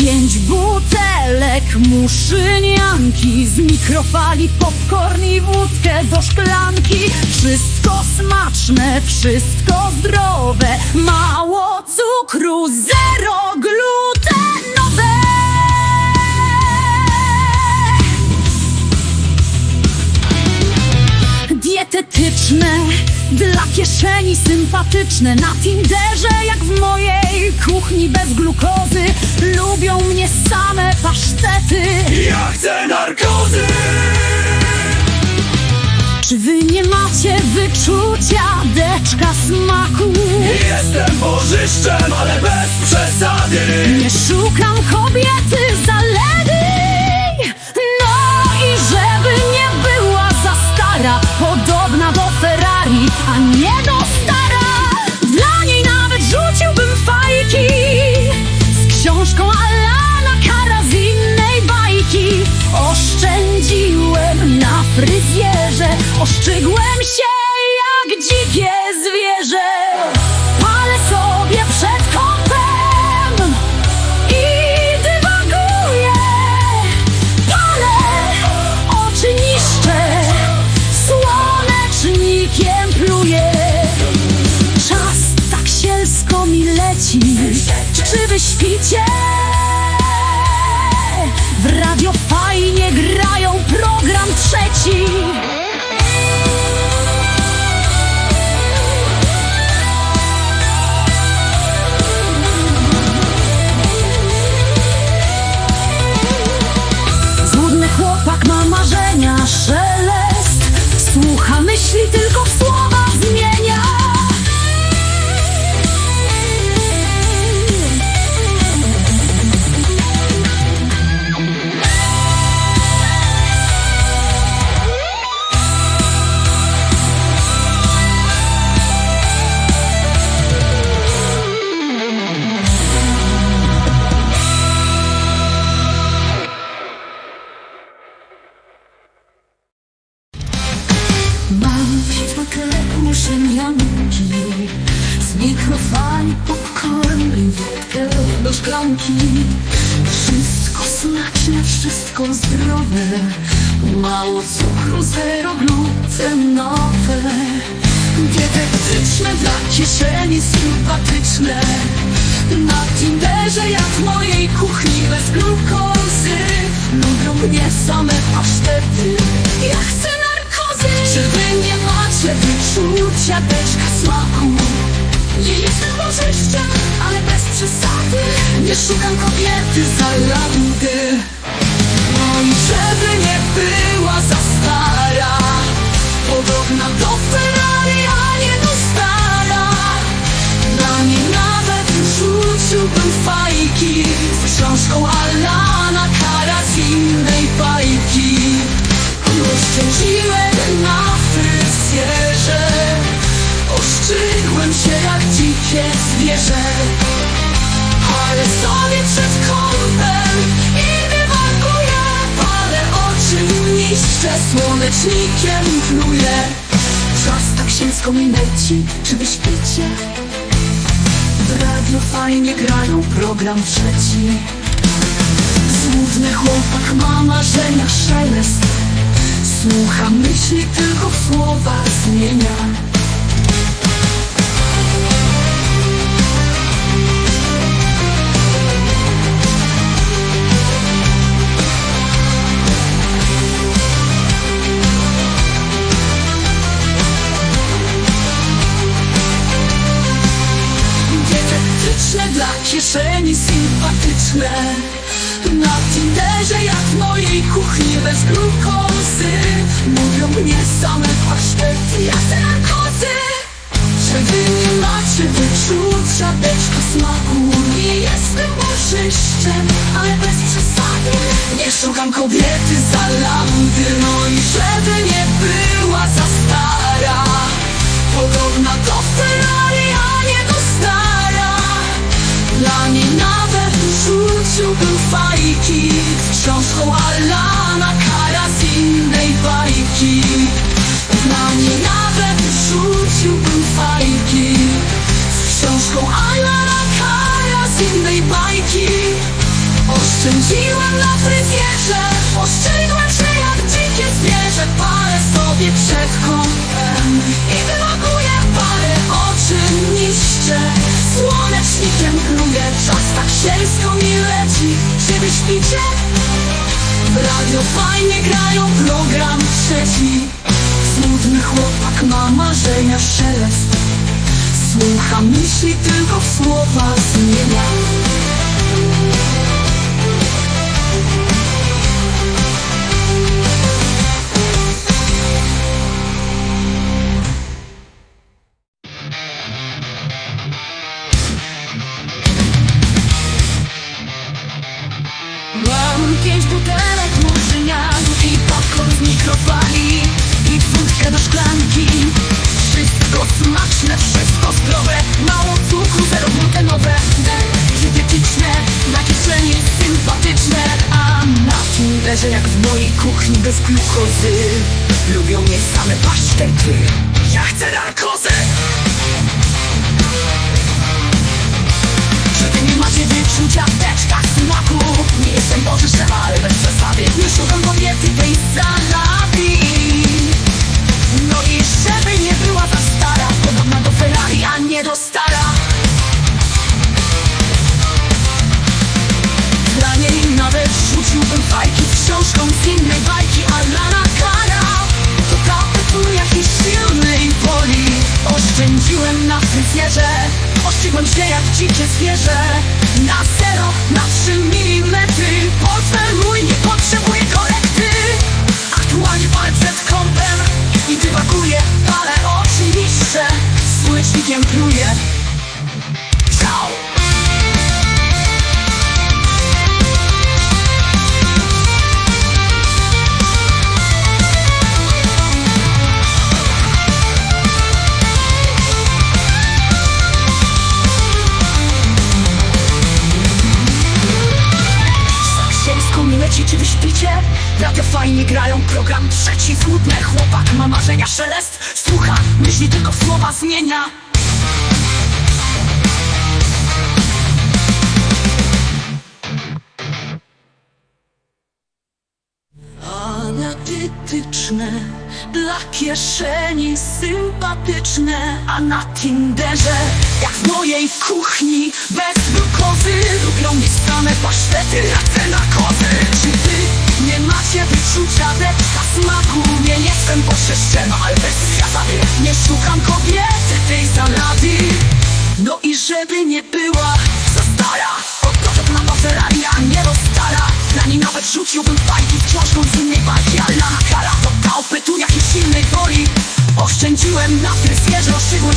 Pięć butelek muszynianki Z mikrofali popcorn i wódkę do szklanki. Wszystko smaczne, wszystko zdrowe Mało cukru, zero glutenowe kieszeni sympatyczne Na Tinderze jak w mojej kuchni bez glukozy. Lubią mnie same pasztety. Ja chcę narkozy. Czy wy nie macie wyczucia deczka smaku? Jestem bożyszczem, ale bez przesady. Nie szukam kobiety zaledniej fryzjerze Oszczygłem się mikrofali i wódkę do szklanki Wszystko smaczne, wszystko zdrowe. Mało cukru, zero glutenowe Dietetyczne dla kieszeni, sympatyczne. Na Tinderze jak w mojej kuchni bez glukozy. Lubią mnie same pasztety. Ja chcę narkozy. Czy wy nie macie wyczucia deczka smaku? Nie jestem bożyszczem, ale bez przesady. Nie szukam kobiety za landy No i żeby nie była za stara. Podobna do Ferrari, a nie do stara. Dla niej nawet rzuciłbym fajki. Z książką Alana niszczę, słonecznikiem pluję. Czas tak sielsko mi leci, czy wy śpicie? W radio fajnie grają program trzeci. Złudny chłopak ma marzenia szelest. Słucha myśli, tylko w słowa zmienia kieszeni sympatyczne. Na Tinderze jak w mojej kuchni bez glukozy Mówią mnie same pasztety, ja chcę narkozy. Że wy nie macie wyczucia beczka smaku Nie jestem bożyszczem, ale bez przesady. Nie szukam kobiety za landy No i żeby nie była Oszczędziłem na fryzjerze Oszczędziłem się jak dzikie zwierzę Palę sobie przed I wymaguję parę oczy niszczę. Słonecznikiem pluję Czas tak sielsko mi leci. Czy wy śpicie? W radio fajnie grają program trzeci. Smutny chłopak ma marzenia szelest. Słucha myśli tylko w słowa zmienia butelek murzynianu i popcorn z mikrofali I wódkę do szklanki. Wszystko smaczne, wszystko zdrowe. Mało cukru, zero glutenowe. Dietetyczne, na kieszeni sympatyczne. A na Tinderze jak w mojej kuchni bez glukozy. Lubią mnie same pasztety. Ja chcę narkozę Oszczędziłem na fryzjerze Oszczędziłem się jak dzikie zwierzę. Na zero, na trzy milimetry. Portfel mój nie Radio fajnie grają, program trzeci Smutny chłopak ma marzenia, szelest. Słucha, myśli tylko słowa zmienia. Analityczne Dla kieszeni sympatyczne A na Tinderze Jak w mojej kuchni Bez glukozy. Lubią mnie same pasztety chcę na kozy. Czy wy nie macie wyczucia deczka smaku? Nie jestem boszeszczem, ale bez zjazady Nie szukam kobiety tej salady No i żeby nie była za stara Odpoczek na Ferrari, a nie do stara. Dla niej nawet rzuciłbym Oszczędziłem na oszczędziłem się